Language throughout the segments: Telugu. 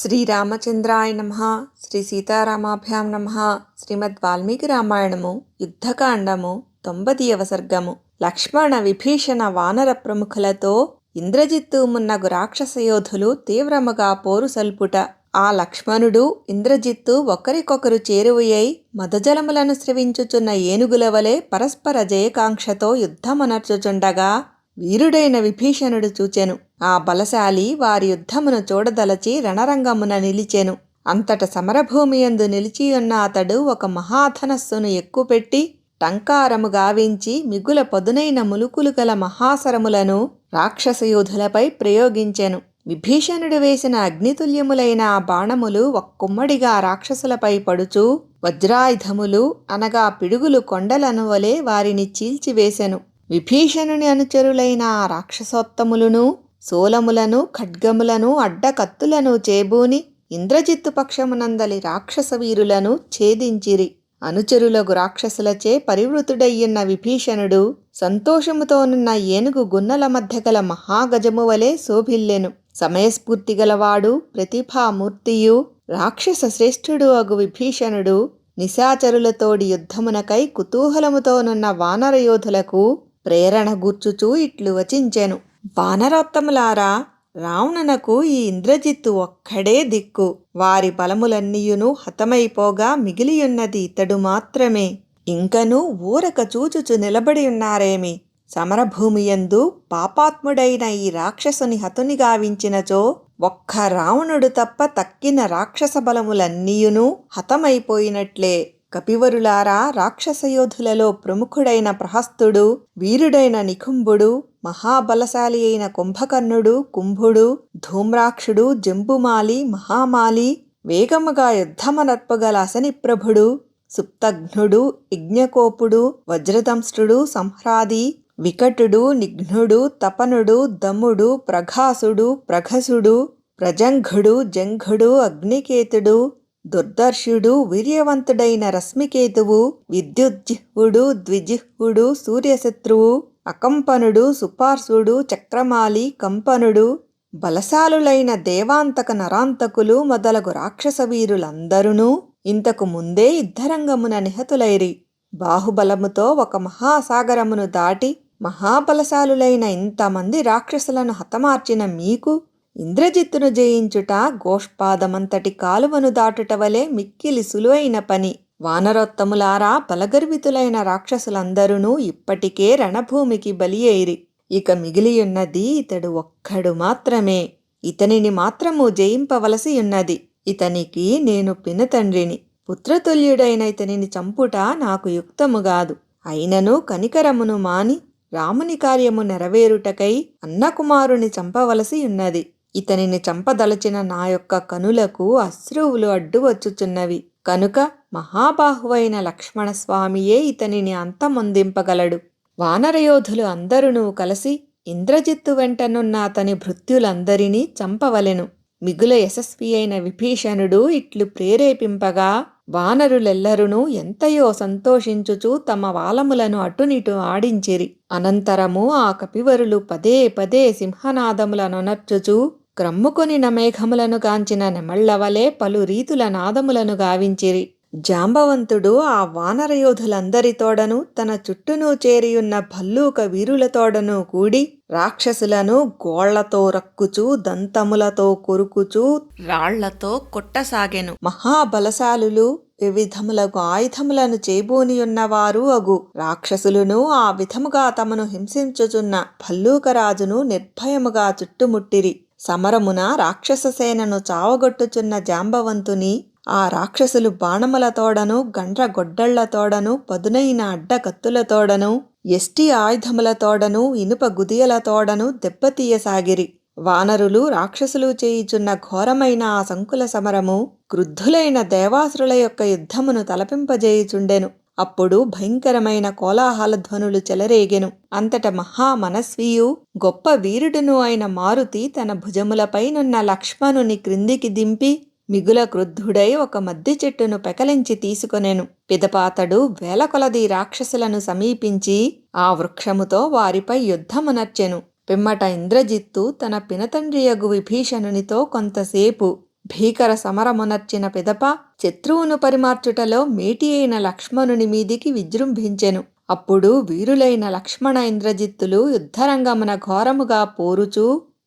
శ్రీరామచంద్రాయ నమ శ్రీ సీతారామాభ్యాం నమ శ్రీమద్ వాల్మీకి రామాయణము యుద్ధకాండము తొంభదియవ సర్గము. లక్ష్మణ విభీషణ వానర ప్రముఖులతో ఇంద్రజిత్తు మున్నగు రాక్షస యోధులు తీవ్రముగా పోరు సల్పుట. ఆ లక్ష్మణుడు ఇంద్రజిత్తు ఒకరికొకరు చేరువయ్యై మదజలములను స్రవించుచున్న ఏనుగుల వలె పరస్పర జయకాంక్షతో యుద్ధమనర్చుచుండగా వీరుడైన విభీషణుడు చూచెను. ఆ బలశాలి వారి యుద్ధమును చూడదలచి రణరంగమున నిలిచెను. అంతట సమరభూమియందు నిలిచియున్న అతడు ఒక మహాధనస్సును ఎక్కుపెట్టి టంకారము గావించి మిగుల పదునైన ములుకులు గల మహాసరములను రాక్షసయోధులపై ప్రయోగించెను. విభీషణుడు వేసిన అగ్నితుల్యములైన ఆ బాణములు ఒక్కుమ్మడిగా రాక్షసులపై పడుచు వజ్రాయుధములు అనగా పిడుగులు కొండలను వలె వారిని చీల్చివేశెను విభీషణుని అనుచరులైన రాక్షసోత్తములను సోలములను ఖడ్గములను అడ్డకత్తులను చేబూని ఇంద్రజిత్తు పక్షమునందలి రాక్షస వీరులను ఛేదించిరి. అనుచరులకు రాక్షసులచే పరివృతుడయ్యున్న విభీషణుడు సంతోషముతోనున్న ఏనుగు గున్నల మధ్య గల మహాగజము వలె శోభిల్లెను. సమయస్ఫూర్తి గలవాడు ప్రతిభామూర్తియు రాక్షస శ్రేష్ఠుడు అగు విభీషణుడు నిశాచరులతోడి యుద్ధమునకై కుతూహలముతోనున్న వానరయోధులకు ప్రేరణ గూర్చుచూ ఇట్లు వచించెను. వానరోత్తములారా రావణునకు ఈ ఇంద్రజిత్తు ఒక్కడే దిక్కు. వారి బలములన్నీయును హతమైపోగా మిగిలియున్నది ఇతడు మాత్రమే. ఇంకనూ ఊరక చూచుచు నిలబడి ఉన్నారేమి? సమరభూమియందు పాపాత్ముడైన ఈ రాక్షసుని హతుని గావించినచో ఒక్క రావణుడు తప్ప తక్కిన రాక్షస బలములన్నీయును హతమైపోయినట్లే. కపివరులారా రాక్షసయోధులలో ప్రముఖుడైన ప్రహస్తుడు వీరుడైన నికుంభుడు మహాబలశాలి అయిన కుంభకర్ణుడు కుంభుడు ధూమ్రాక్షుడు జంబుమాలి మహామాలి వేగముగా యుద్ధమనర్పగల అసనిప్రభుడు సుప్తఘ్నుడు యజ్ఞకోపుడు వజ్రదంష్టుడు సంహ్రాది వికటుడు నిఘ్నుడు తపనుడు దముడు ప్రఘాసుడు ప్రఘసుడు ప్రజంఘుడు జంఘుడు అగ్నికేతుడు దుర్దర్శుడు వీర్యవంతుడైన రశ్మికేతువు విద్యుజ్జిహ్వుడు ద్విజిహ్వుడు సూర్యశత్రువు అకంపనుడు సుపార్సుడు చక్రమాలి కంపనుడు బలశాలులైన దేవాంతక నరాంతకులు మొదలగు రాక్షస వీరులందరూ ఇంతకు ముందే యుద్ధరంగమున నిహతులైరి. బాహుబలముతో ఒక మహాసాగరమును దాటి మహాబలశాలులైన ఇంతమంది రాక్షసులను హతమార్చిన మీకు ఇంద్రజిత్తును జయించుట గోష్పాదమంతటి కాలువను దాటుట వలె మిక్కిలి సులువైన పని. వానరోత్తములారా బలగర్వితులైన రాక్షసులందరూ ఇప్పటికే రణభూమికి బలి అయిరి ఇక మిగిలియున్నది ఇతడు ఒక్కడు మాత్రమే. ఇతనిని మాత్రము జయింపవలసి ఉన్నది. ఇతనికి నేను పినతండ్రిని పుత్రతుల్యుడైన ఇతనిని చంపుట నాకు యుక్తము గాదు అయినను కనికరమును మాని రాముని కార్యము నెరవేరుటకై అన్నకుమారుని చంపవలసి ఉన్నది. ఇతనిని చంపదలచిన నా యొక్క కనులకు అశ్రువులు అడ్డు వచ్చుచున్నవి కనుక మహాబాహువైన లక్ష్మణస్వామియే ఇతనిని అంతమొందింపగలడు. వానరయోధులు అందరునూ కలిసి ఇంద్రజిత్తు వెంటనున్న అతని భృత్యులందరినీ చంపవలెను. మిగుల యశస్వి అయిన విభీషణుడు ఇట్లు ప్రేరేపింపగా వానరులెల్లరునూ ఎంతయో సంతోషించుచు తమ వాలములను అటునిటు ఆడించిరి. అనంతరము ఆ కపివరులు పదే పదే సింహనాదములనొనర్చుచూ క్రమ్ముకొనిన మేఘములను గాంచిన నెమళ్ళవలే పలు రీతుల నాదములను గావించిరి. జాంబవంతుడు ఆ వానరయోధులందరితోడను తన చుట్టూను చేరియున్న భల్లూక వీరులతోడను కూడి రాక్షసులను గోళ్ళతో రక్కుచూ దంతములతో కొరుకుచూ రాళ్ళతో కొట్టసాగెను. మహాబలశాలులు వివిధములకు ఆయుధములను చేబూనియున్నవారు అగు. రాక్షసులను ఆ విధముగా తమను హింసించుచున్న భల్లూకరాజును నిర్భయముగా చుట్టుముట్టిరి. సమరమున రాక్షస సేనను చావగొట్టుచున్న జాంబవంతుని ఆ రాక్షసులు బాణములతోడను గండ్ర గొడ్డళ్ళతోడను పదునైన అడ్డకత్తులతోడను ఎస్టి ఆయుధములతోడను ఇనుప గుదియల తోడను దెబ్బతీయసాగిరి వానరులు రాక్షసులు చేయుచున్న ఘోరమైన ఆ సంకుల సమరము క్రుద్ధులైన దేవాసురుల యొక్క యుద్ధమును తలపింపజేయుచుండెను. అప్పుడు భయంకరమైన కోలాహల ధ్వనులు చెలరేగెను. అంతట మహామనస్వియు గొప్ప వీరుడును అయిన మారుతి తన భుజములపైనున్న లక్ష్మణుని క్రిందికి దింపి మిగుల క్రుద్ధుడై ఒక మద్ది చెట్టును పెకలించి తీసుకొనెను. పిదపాతడు వేల కొలది రాక్షసులను సమీపించి ఆ వృక్షముతో వారిపై యుద్ధమునర్చెను పిమ్మట ఇంద్రజిత్తు తన పినతండ్రియగు విభీషణునితో కొంతసేపు భీకర సమరమునర్చిన పిదప శత్రువును పరిమార్చుటలో మేటి అయిన లక్ష్మణుని మీదికి విజృంభించెను. అప్పుడు వీరులైన లక్ష్మణ ఇంద్రజిత్తులు యుద్ధరంగమున ఘోరముగా పోరుచూ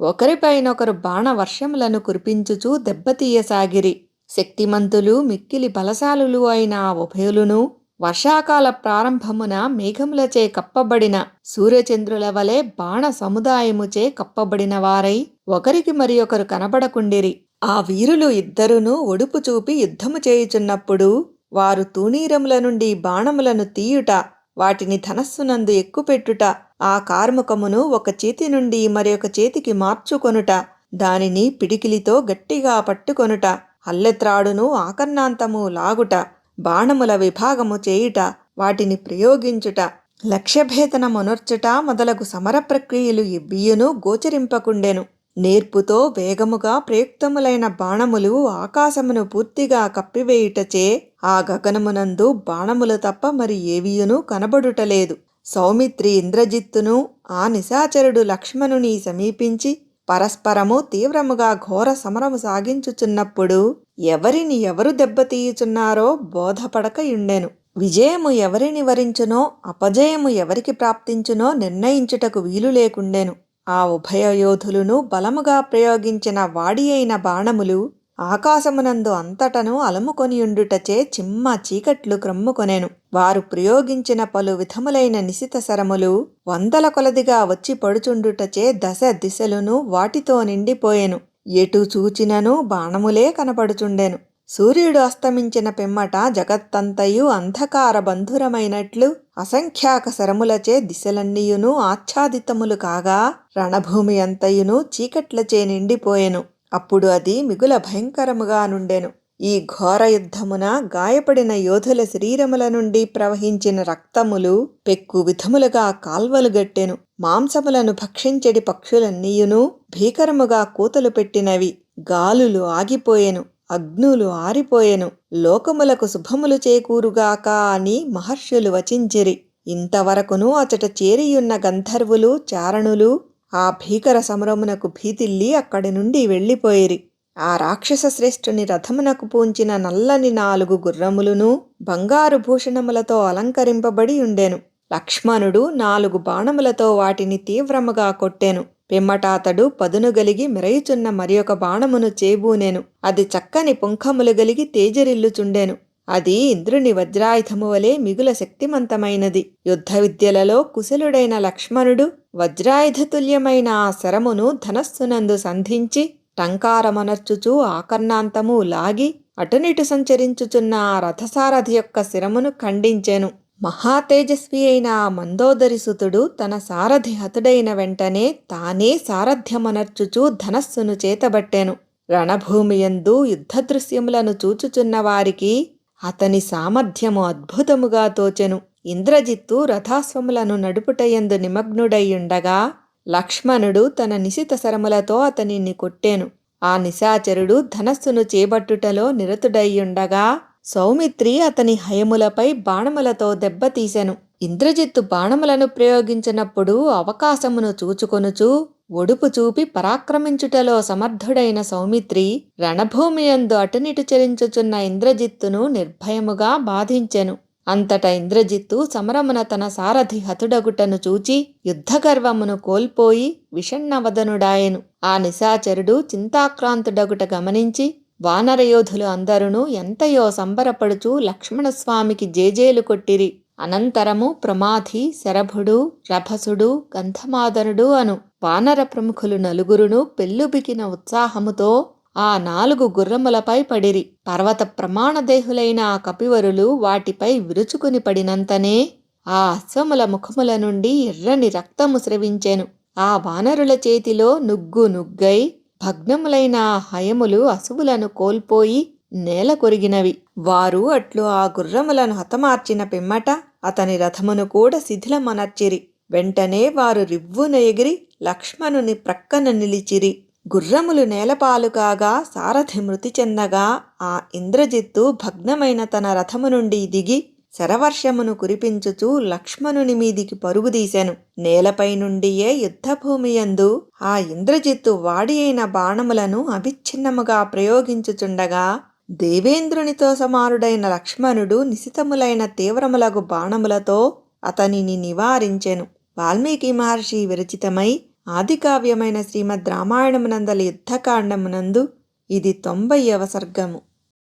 ఒకరిపైనొకరు బాణవర్షములను కురిపించుచూ దెబ్బతీయసాగిరి శక్తిమంతులు మిక్కిలి బలశాలులు అయిన ఆ ఉభయులును వర్షాకాల ప్రారంభమున మేఘములచే కప్పబడిన సూర్యచంద్రుల వలె బాణ సముదాయముచే కప్పబడిన వారై ఒకరికి మరి ఒకరు కనబడకుండిరి. ఆ వీరులు ఇద్దరును ఒడుపు చూపి యుద్ధము చేయుచున్నప్పుడు వారు తూణీరముల నుండి బాణములను తీయుట వాటిని ధనస్సునందు ఎక్కుపెట్టుట ఆ కార్ముకమును ఒక చేతి నుండి మరొక చేతికి మార్చుకొనుట దానిని పిడికిలితో గట్టిగా పట్టుకొనుట అల్లెత్రాడును ఆకర్ణాంతము లాగుట బాణముల విభాగము చేయుట వాటిని ప్రయోగించుట లక్ష్యభేదనమునర్చుట మొదలగు సమర ప్రక్రియలు ఇవ్వియును గోచరింపకుండెను. నేర్పుతో వేగముగా ప్రయుక్తములైన బాణములు ఆకాశమును పూర్తిగా కప్పివేయుటచే ఆ గగనమునందు బాణములు తప్ప మరి ఏవియును కనబడుటలేదు. సౌమిత్రి ఇంద్రజిత్తును ఆ నిశాచరుడు లక్ష్మణుని సమీపించి పరస్పరము తీవ్రముగా ఘోర సమరము సాగించుచున్నప్పుడు ఎవరిని ఎవరు దెబ్బతీయుచున్నారో బోధపడకయుండెను విజయము ఎవరిని వరించునో అపజయము ఎవరికి ప్రాప్తించునో నిర్ణయించుటకు వీలు లేకుండెను. ఆ ఉభయ యోధులను బలముగా ప్రయోగించిన వాడి అయిన బాణములు ఆకాశమునందు అంతటను అలముకొనియుండుటచే చిమ్మ చీకట్లు క్రమ్ముకొనెను. వారు ప్రయోగించిన పలు విధములైన నిశిత శరములు వందల కొలదిగా వచ్చి పడుచుండుటచే దశ దిశలును వాటితో నిండిపోయెను. ఎటు చూచినను బాణములే కనపడుచుండెను. సూర్యుడు అస్తమించిన పిమ్మట జగత్తంతయు అంధకార బంధురమైనట్లు అసంఖ్యాక శరములచే దిశలన్నీయును ఆచ్ఛాదితములు కాగా రణభూమి అంతయును చీకట్లచే నిండిపోయెను. అప్పుడు అది మిగుల భయంకరముగా నుండెను. ఈ ఘోర యుద్ధమున గాయపడిన యోధుల శరీరముల నుండి ప్రవహించిన రక్తములు పెక్కు విధములుగా కాల్వలు గట్టెను. మాంసములను భక్షించెడి పక్షులన్నీయును భీకరముగా కూతలు పెట్టినవి గాలులు ఆగిపోయెను అగ్నులు ఆరిపోయెను. లోకములకు శుభములు చేకూరుగాక అని మహర్షులు వచించిరి. ఇంతవరకును అచట చేరియున్న గంధర్వులు చారణులు ఆ భీకర సమరమునకు భీతిల్లి అక్కడి నుండి వెళ్ళిపోయిరి. ఆ రాక్షస శ్రేష్ఠుని రథమునకు పూంచిన నల్లని నాలుగు గుర్రములును బంగారు భూషణములతో అలంకరింపబడి ఉండెను. లక్ష్మణుడు నాలుగు బాణములతో వాటిని తీవ్రముగా కొట్టెను. పిమ్మటాతడు పదును గలిగి మెరయుచున్న మరి ఒక బాణమును చేబూనెను. అది చక్కని పుంఖములు గలిగి తేజరిల్లుచుండెను. అది ఇంద్రుని వజ్రాయుధము వలె మిగుల శక్తిమంతమైనది. యుద్ధ విద్యలలో కుశలుడైన లక్ష్మణుడు వజ్రాయుధతుల్యమైన ఆ శరమును ధనస్సునందు సంధించి టంకారమనర్చుచూ ఆకర్ణాంతము లాగి అటునిటు సంచరించుచున్న ఆ రథసారథి యొక్క శిరమును ఖండించెను. మహాతేజస్వి అయిన ఆ మందోదరిసుతుడు తన సారథి హతుడైన వెంటనే తానే సారథ్యమనర్చుచూ ధనస్సును చేతబట్టెను. రణభూమియందు యుద్ధదృశ్యములను చూచుచున్న వారికి అతని సామర్థ్యము అద్భుతముగా తోచెను. ఇంద్రజిత్తు రథాశ్వములను నడుపుటయందు నిమగ్నుడయ్యుండగా లక్ష్మణుడు తన నిశిత శరములతో అతనిని కొట్టెను. ఆ నిశాచరుడు ధనస్సును చేబట్టుటలో నిరతుడైయుండగా సౌమిత్రి అతని హయములపై బాణములతో దెబ్బతీసెను. ఇంద్రజిత్తు బాణములను ప్రయోగించినప్పుడు అవకాశమును చూచుకొనుచు ఒడుపు చూపి పరాక్రమించుటలో సమర్థుడైన సౌమిత్రి రణభూమియందు అటునిటు చరించుచున్న ఇంద్రజిత్తును నిర్భయముగా బాధించెను. అంతట ఇంద్రజిత్తు సమరమున తన సారథి హతుడగుటను చూచి యుద్ధగర్వమును కోల్పోయి విషణ్ణవదనుడాయెను ఆ నిశాచరుడు చింతాక్రాంతుడగుట గమనించి వానరయోధులు అందరును ఎంతయో సంబరపడుచూ లక్ష్మణస్వామికి జేజేలు కొట్టిరి. అనంతరము ప్రమాధి శరభుడు రభసుడు గంధమాదనుడు అను వానర ప్రముఖులు నలుగురును పెళ్ళుబికిన ఉత్సాహముతో ఆ నాలుగు గుర్రములపై పడిరి. పర్వత ప్రమాణదేహులైన ఆ కపివరులు వాటిపై విరుచుకుని పడినంతనే ఆ అశ్వముల ముఖముల నుండి ఎర్రని రక్తము స్రవించెను. ఆ వానరుల చేతిలో నుగ్గు నుగ్గై భగ్నములైన ఆ హయములు అసువులను కోల్పోయి నేల కొరిగినవి. వారు అట్లు ఆ గుర్రములను హతమార్చిన పిమ్మట అతని రథమును కూడా శిథిలమనర్చిరి. వెంటనే వారు రివ్వున ఎగిరి లక్ష్మణుని ప్రక్కన నిలిచిరి. గుర్రములు నేలపాలు కాగా సారథి మృతి చెందగా ఆ ఇంద్రజిత్తు భగ్నమైన తన రథము నుండి దిగి శరవర్షమును కురిపించుచు లక్ష్మణుని మీదికి పరుగుదీశాను నేలపై నుండియే యుద్ధభూమియందు ఆ ఇంద్రజిత్తు వాడి అయిన బాణములను అవిచ్ఛిన్నముగా ప్రయోగించుచుండగా దేవేంద్రునితో సమానుడైన లక్ష్మణుడు నిశితములైన తీవ్రములగు బాణములతో అతనిని నివారించెను. వాల్మీకి మహర్షి విరచితమై ఆదికావ్యమైన శ్రీమద్ రామాయణమునందలి యుద్ధకాండమునందు ఇది తొంభైవ సర్గము.